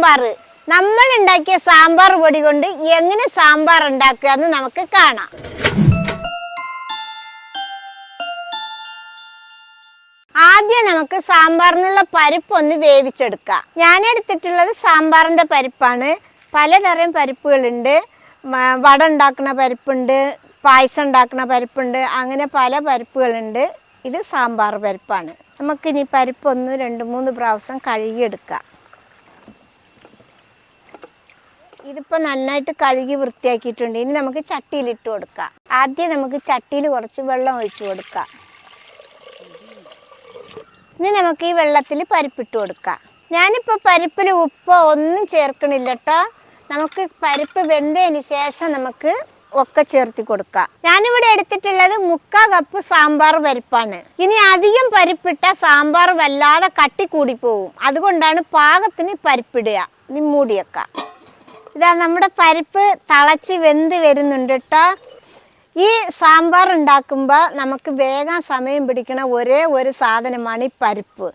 സാമ്പാർ നമ്മൾ ഉണ്ടാക്കിയ സാമ്പാർ പൊടി കൊണ്ട് എങ്ങനെ സാമ്പാർ ഉണ്ടാക്കുക എന്ന് നമുക്ക് കാണാം. ആദ്യം നമുക്ക് സാമ്പാറിനുള്ള പരിപ്പ് ഒന്ന് വേവിച്ചെടുക്കാം. ഞാൻ എടുത്തിട്ടുള്ളത് സാമ്പാറിന്റെ പരിപ്പാണ്. പലതരം പരിപ്പുകളുണ്ട്. വട ഉണ്ടാക്കുന്ന പരിപ്പുണ്ട് പായസം ഉണ്ടാക്കുന്ന പരിപ്പുണ്ട് അങ്ങനെ പല പരിപ്പുകളുണ്ട്. ഇത് സാമ്പാർ പരിപ്പാണ്. നമുക്കിനി പരിപ്പ് ഒന്ന് രണ്ട് മൂന്ന് പ്രാവശ്യം കഴുകിയെടുക്കാം. ഇതിപ്പോൾ നന്നായിട്ട് കഴുകി വൃത്തിയാക്കിയിട്ടുണ്ട്. ഇനി നമുക്ക് ചട്ടിയിൽ ഇട്ട് കൊടുക്കാം. ആദ്യം നമുക്ക് ചട്ടിയിൽ കുറച്ച് വെള്ളം ഒഴിച്ചു കൊടുക്കാം. ഇനി നമുക്ക് ഈ വെള്ളത്തിൽ പരിപ്പിട്ട് കൊടുക്കാം. ഞാനിപ്പോൾ പരിപ്പിൽ ഉപ്പോ ഒന്നും ചേർക്കണില്ല കേട്ടോ നമുക്ക് പരിപ്പ് വെന്തതിന് ശേഷം നമുക്ക് ഒക്കെ ചേർത്തി കൊടുക്കാം. ഞാനിവിടെ എടുത്തിട്ടുള്ളത് മുക്കാ കപ്പ് സാമ്പാർ പരിപ്പാണ്. ഇനി അധികം പരിപ്പിട്ട സാമ്പാർ വല്ലാതെ കട്ടി കൂടി പോകും അതുകൊണ്ടാണ് പാകത്തിന് പരിപ്പിടുക. ഇനി മൂടിയേക്കാം ഇതാ നമ്മുടെ പരിപ്പ് തളച്ച് വെന്ത് വരുന്നുണ്ട് കേട്ടോ ഈ സാമ്പാർ ഉണ്ടാക്കുമ്പോൾ നമുക്ക് വേഗം സമയം പിടിക്കണ ഒരേ ഒരു സാധനമാണ് ഈ പരിപ്പ്.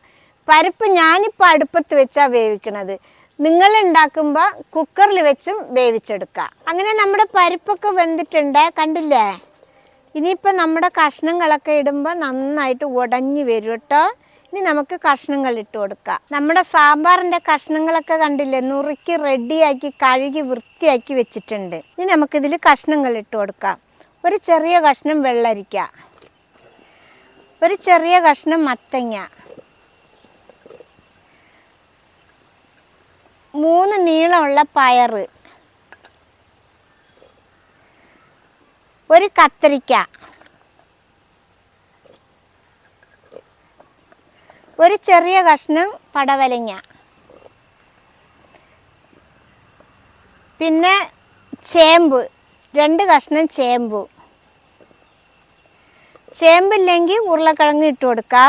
പരിപ്പ് ഞാനിപ്പോൾ അടുപ്പത്ത് വെച്ചാണ് വേവിക്കണത്. നിങ്ങൾ ഉണ്ടാക്കുമ്പോൾ കുക്കറിൽ വെച്ചും വേവിച്ചെടുക്കാം. അങ്ങനെ നമ്മുടെ പരിപ്പൊക്കെ വെന്തിട്ടുണ്ട് കണ്ടില്ലേ? ഇനിയിപ്പോൾ നമ്മുടെ കഷ്ണങ്ങളൊക്കെ ഇടുമ്പോൾ നന്നായിട്ട് ഉടഞ്ഞു വരും കേട്ടോ ഇനി നമുക്ക് കഷ്ണങ്ങൾ ഇട്ട് കൊടുക്കാം. നമ്മുടെ സാമ്പാറിന്റെ കഷ്ണങ്ങളൊക്കെ കണ്ടില്ലേ നുറുക്കി റെഡിയാക്കി കഴുകി വൃത്തിയാക്കി വെച്ചിട്ടുണ്ട്. ഇനി നമുക്കിതിൽ കഷ്ണങ്ങൾ ഇട്ട് കൊടുക്കാം. ഒരു ചെറിയ കഷ്ണം വെള്ളരിക്ക. ഒരു ചെറിയ കഷ്ണം മത്തങ്ങ. മൂന്ന് നീളമുള്ള പയറ്. ഒരു കത്തിരിക്ക. ഒരു ചെറിയ കഷ്ണം പടവലങ്ങ. പിന്നെ ചേമ്പ് രണ്ട് കഷ്ണം ചേമ്പ്. ചേമ്പില്ലെങ്കിൽ ഉരുളക്കിഴങ്ങ് ഇട്ട് കൊടുക്കുക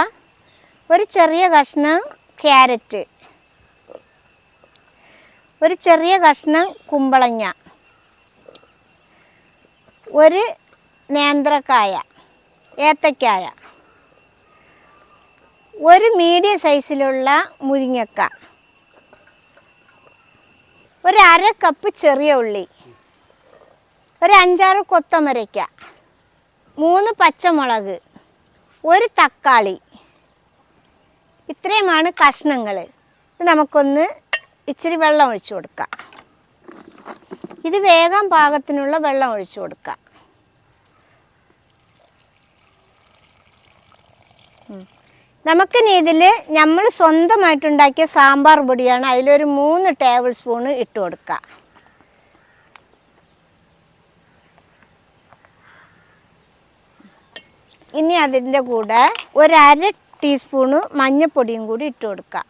ഒരു ചെറിയ കഷ്ണം ക്യാരറ്റ്. ഒരു ചെറിയ കഷ്ണം കുമ്പളങ്ങ. ഒരു നേന്ത്രക്കായ ഏത്തക്കായ. ഒരു മീഡിയം സൈസിലുള്ള മുരിങ്ങക്ക. ഒരു അര കപ്പ് ചെറിയ ഉള്ളി. ഒരു അഞ്ചാറ് കൊത്തമരയ്ക്ക. മൂന്ന് പച്ചമുളക്. ഒരു തക്കാളി. ഇത്രയുമാണ് കഷ്ണങ്ങൾ നമുക്കൊന്ന് ഇച്ചിരി വെള്ളം ഒഴിച്ചു കൊടുക്കാം. ഇത് വേഗം പാകത്തിനുള്ള വെള്ളം ഒഴിച്ചു കൊടുക്കാം. ഉം. നമുക്കിനി ഇതിൽ നമ്മൾ സ്വന്തമായിട്ടുണ്ടാക്കിയ സാമ്പാർ പൊടിയാണ് അതിലൊരു മൂന്ന് ടേബിൾ സ്പൂണ് ഇട്ട് കൊടുക്കുക. ഇനി അതിന്റെ കൂടെ ഒരര ടീസ്പൂണ് മഞ്ഞൾപ്പൊടിയും കൂടി ഇട്ട് കൊടുക്കുക.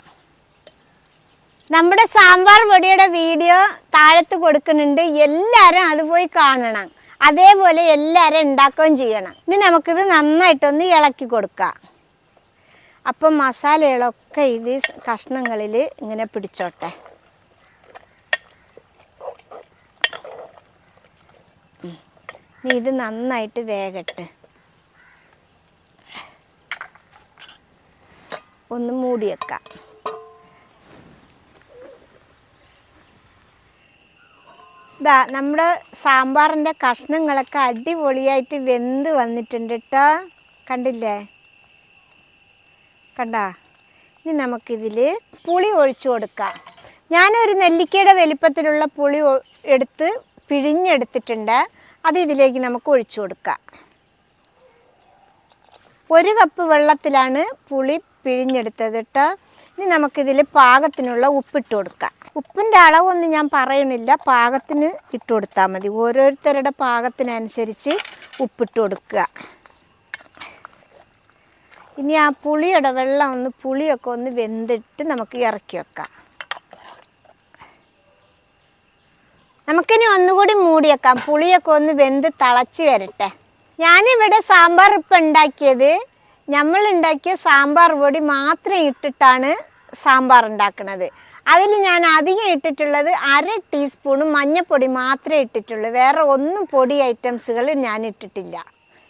നമ്മുടെ സാമ്പാർ പൊടിയുടെ വീഡിയോ താഴത്ത് കൊടുക്കുന്നുണ്ട്. എല്ലാവരും അത് പോയി കാണണം. അതേപോലെ എല്ലാവരും ഉണ്ടാക്കുകയും ചെയ്യണം. ഇനി നമുക്കിത് നന്നായിട്ടൊന്ന് ഇളക്കി കൊടുക്കാം. അപ്പം മസാലകളൊക്കെ ഇത് കഷ്ണങ്ങളിൽ ഇങ്ങനെ പിടിച്ചോട്ടെ. ഇത് നന്നായിട്ട് വേകട്ടെ ഒന്ന് മൂടിയേക്കാം ഇതാ നമ്മുടെ സാമ്പാറിന്റെ കഷ്ണങ്ങളൊക്കെ അടിപൊളിയായിട്ട് വെന്ത് വന്നിട്ടുണ്ട് കേട്ടോ കണ്ടില്ലേ? കണ്ടാ? ഇനി നമുക്കിതിൽ പുളി ഒഴിച്ചു കൊടുക്കാം. ഞാനൊരു നെല്ലിക്കയുടെ വലിപ്പത്തിലുള്ള പുളി എടുത്ത് പിഴിഞ്ഞെടുത്തിട്ടുണ്ട്. അത് ഇതിലേക്ക് നമുക്ക് ഒഴിച്ചു കൊടുക്കാം. ഒരു കപ്പ് വെള്ളത്തിലാണ് പുളി പിഴിഞ്ഞെടുത്തത് കേട്ടോ ഇനി നമുക്കിതിൽ പാകത്തിനുള്ള ഉപ്പിട്ട് കൊടുക്കാം. ഉപ്പിന്റെ അളവൊന്നും ഞാൻ പറയണില്ല പാകത്തിന് ഇട്ട് കൊടുത്താൽ മതി. ഓരോരുത്തരുടെ പാകത്തിനനുസരിച്ച് ഉപ്പിട്ട് കൊടുക്കുക. ഇനി ആ പുളിയുടെ വെള്ളം ഒന്ന് പുളിയൊക്കെ ഒന്ന് വെന്തിട്ട് നമുക്ക് ഇറക്കി വെക്കാം. നമുക്കിനി ഒന്നുകൂടി മൂടി വെക്കാം. പുളിയൊക്കെ ഒന്ന് വെന്ത് തിളച്ച് വരട്ടെ. ഞാനിവിടെ സാമ്പാർ ഇപ്പം ഉണ്ടാക്കിയത്. നമ്മൾ ഉണ്ടാക്കിയ സാമ്പാർ പൊടി മാത്രം ഇട്ടിട്ടാണ് സാമ്പാർ ഉണ്ടാക്കുന്നത്. അതിൽ ഞാൻ അധികം ഇട്ടിട്ടുള്ളത് അര ടീസ്പൂണ് മഞ്ഞൾപ്പൊടി മാത്രമേ ഇട്ടിട്ടുള്ളൂ. വേറെ ഒന്നും പൊടി ഐറ്റംസുകൾ ഞാൻ ഇട്ടിട്ടില്ല.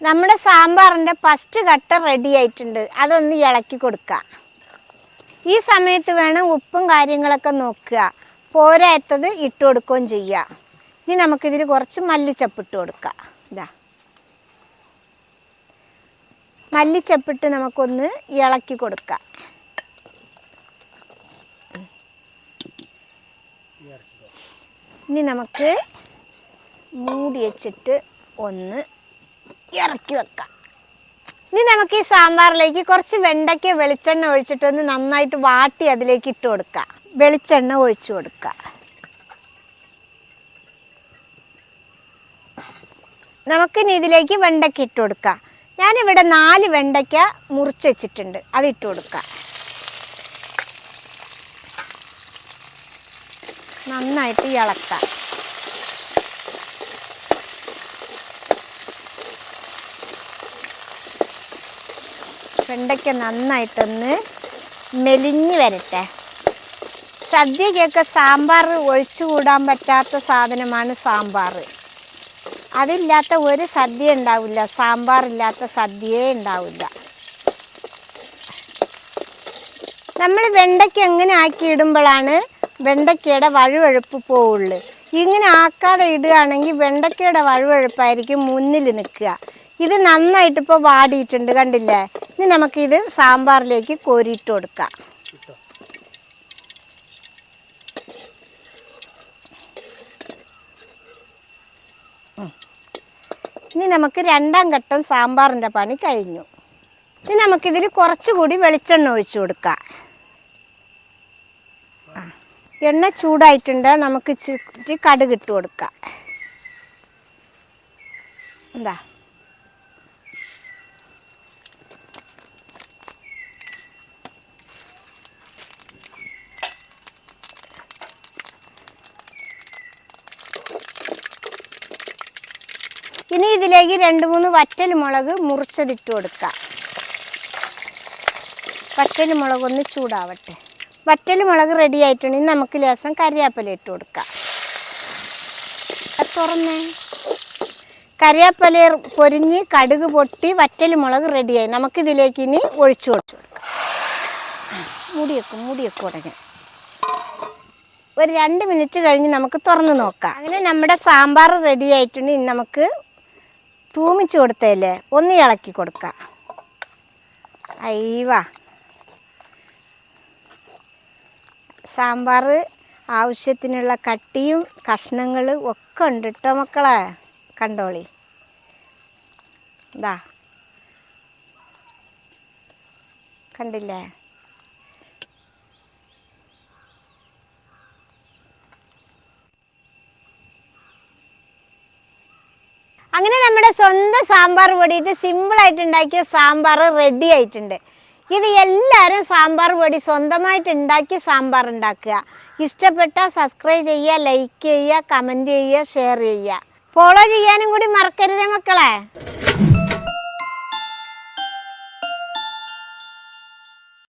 നമ്മുടെ സാമ്പാറിന്റെ ഫസ്റ്റ് കട്ട റെഡി ആയിട്ടുണ്ട്. അതൊന്ന് ഇളക്കി കൊടുക്കുക. ഈ സമയത്ത് വേണം ഉപ്പും കാര്യങ്ങളൊക്കെ നോക്കുക. പോരാത്തത് ഇട്ട് കൊടുക്കുകയും ചെയ്യുക. ഇനി നമുക്കിതിൽ കുറച്ച് മല്ലിച്ചപ്പിട്ട് കൊടുക്കുക. ഇതാ. മല്ലിച്ചപ്പിട്ട് നമുക്കൊന്ന് ഇളക്കി കൊടുക്കാം ഇനി നമുക്ക് മൂടി വെച്ചിട്ട് ഒന്ന് ഇറക്കി വെക്കാം. ഇനി നമുക്ക് ഈ സാമ്പാറിലേക്ക് കുറച്ച് വെണ്ടയ്ക്ക വെളിച്ചെണ്ണ ഒഴിച്ചിട്ട് ഒന്ന് നന്നായിട്ട് വാട്ടി അതിലേക്ക് ഇട്ട് കൊടുക്കുക വെളിച്ചെണ്ണ ഒഴിച്ചു കൊടുക്കുക നമുക്കിനി ഇതിലേക്ക് വെണ്ടയ്ക്ക ഇട്ട് കൊടുക്കാം. ഞാനിവിടെ നാല് വെണ്ടയ്ക്ക മുറിച്ച് വെച്ചിട്ടുണ്ട്. അത് ഇട്ട് കൊടുക്കുക നന്നായിട്ട് ഇളക്കാം. വെണ്ടയ്ക്ക നന്നായിട്ടൊന്ന് മെലിഞ്ഞ് വരട്ടെ. സദ്യക്കൊക്കെ സാമ്പാർ ഒഴിച്ചുകൂടാൻ പറ്റാത്ത സാധനമാണ് സാമ്പാർ. അതില്ലാത്ത ഒരു സദ്യ ഉണ്ടാവില്ല. സാമ്പാർ ഇല്ലാത്ത സദ്യയേ ഉണ്ടാവില്ല. നമ്മൾ വെണ്ടയ്ക്ക എങ്ങനെ ആക്കി ഇടുമ്പോഴാണ് വെണ്ടയ്ക്കയുടെ വഴുവഴുപ്പ് പോവുള്ളൂ. ഇങ്ങനെ ആക്കാതെ ഇടുകയാണെങ്കിൽ വെണ്ടയ്ക്കയുടെ വഴുവഴുപ്പായിരിക്കും മുന്നിൽ നിൽക്കുക. ഇത് നന്നായിട്ട് ഇപ്പോൾ വാടിയിട്ടുണ്ട് കണ്ടില്ലേ? ഇനി നമുക്കിത് സാമ്പാറിലേക്ക് കോരിയിട്ട് കൊടുക്കാം. ഇനി നമുക്ക് രണ്ടാം ഘട്ടം സാമ്പാറിന്റെ പണി കഴിഞ്ഞു. ഇനി നമുക്കിതിൽ കുറച്ചുകൂടി വെളിച്ചെണ്ണ ഒഴിച്ചു കൊടുക്കാം. എണ്ണ ചൂടായിട്ടുണ്ട്. നമുക്ക് ഇച്ചിരി കടുകിട്ട് കൊടുക്കാം. എന്താ ഇനി ഇതിലേക്ക് രണ്ട് മൂന്ന് വറ്റൽ മുളക് മുറിച്ചതിട്ട് കൊടുക്കുക വറ്റൽ മുളക് ഒന്ന് ചൂടാവട്ടെ. വറ്റൽ മുളക് റെഡി ആയിട്ടുണ്ടെങ്കിൽ നമുക്ക് ലേശം കറിവേപ്പില ഇട്ട് കൊടുക്കാം. തുറന്നേ. കറിവേപ്പില പൊരിഞ്ഞ് കടുക് പൊട്ടി വറ്റൽ മുളക് റെഡിയായി നമുക്ക് ഇതിലേക്ക് ഇനി ഒഴിച്ചു കൊടുത്തു കൊടുക്കാം. മുടിയൊക്കെ വെക്കും മൂടി വെക്കും ഉടനെ ഒരു രണ്ട് മിനിറ്റ് കഴിഞ്ഞ് നമുക്ക് തുറന്ന് നോക്കാം. അങ്ങനെ നമ്മുടെ സാമ്പാർ റെഡി ആയിട്ടുണ്ട്. ഇനി നമുക്ക് തൂമിച്ച് കൊടുത്തല്ലേ ഒന്ന് ഇളക്കി കൊടുക്കാം. അയ്യവാ. സാമ്പാർ ആവശ്യത്തിനുള്ള കട്ടിയും കഷ്ണങ്ങളും ഒക്കെ ഉണ്ട് കേട്ടോ മക്കളെ. കണ്ടോളി. ഇതാ കണ്ടില്ലേ അങ്ങനെ നമ്മുടെ സ്വന്തം സാമ്പാർ പൊടിയിട്ട് സിമ്പിളായിട്ട് ഉണ്ടാക്കിയ സാമ്പാർ റെഡി ആയിട്ടുണ്ട്. ഇത് എല്ലാവരും സാമ്പാർ പൊടി സ്വന്തമായിട്ട് ഉണ്ടാക്കി സാമ്പാർ ഉണ്ടാക്കുക. ഇഷ്ടപ്പെട്ടാൽ സബ്സ്ക്രൈബ് ചെയ്യുക ലൈക്ക് ചെയ്യുക കമന്റ് ചെയ്യുക ഷെയർ ചെയ്യുക. ഫോളോ ചെയ്യാനും കൂടി മറക്കരുതേ മക്കളെ.